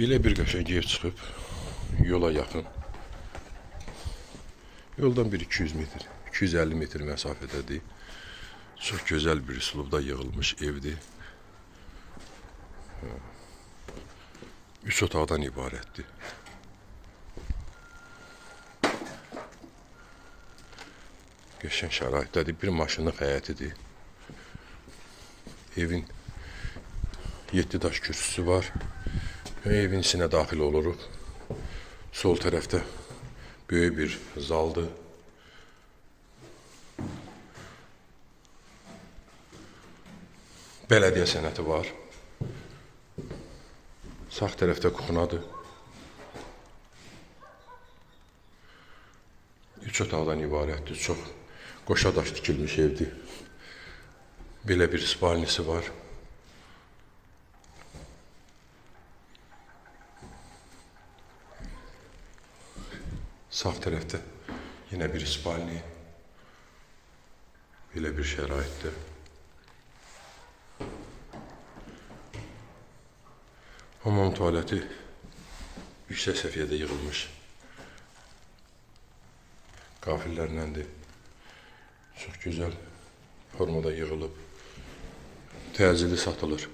Belə bir qəşəng ev çıxıb yola yaxın. Yoldan bir 200 metr, 250 metr məsafədədir. Çox gözəl bir üslubda yığılmış evdir. Üç otaqdan ibarətdir. Qəşəng şəraitdədir. Bir maşınlıq həyətidir. Evin 7 daş kürsüsü var. Evin içinə daxil oluruq. Sol tərəfdə böyük bir zaldır. Bələdiyyə sənəti var. Sağ tərəfdə kuxunadır. Üç otaqdan ibarətdir. Çox qoşa daş tikilmiş. Belə bir spalnisi var. Sağ tərəfdə yenə bir spalni. Belə bir şəraitdə. Hamam tualeti yüksək səviyyədə yığılmış. Qafillərləndir. Çox gözəl formada yığılıb. Təcili satılır.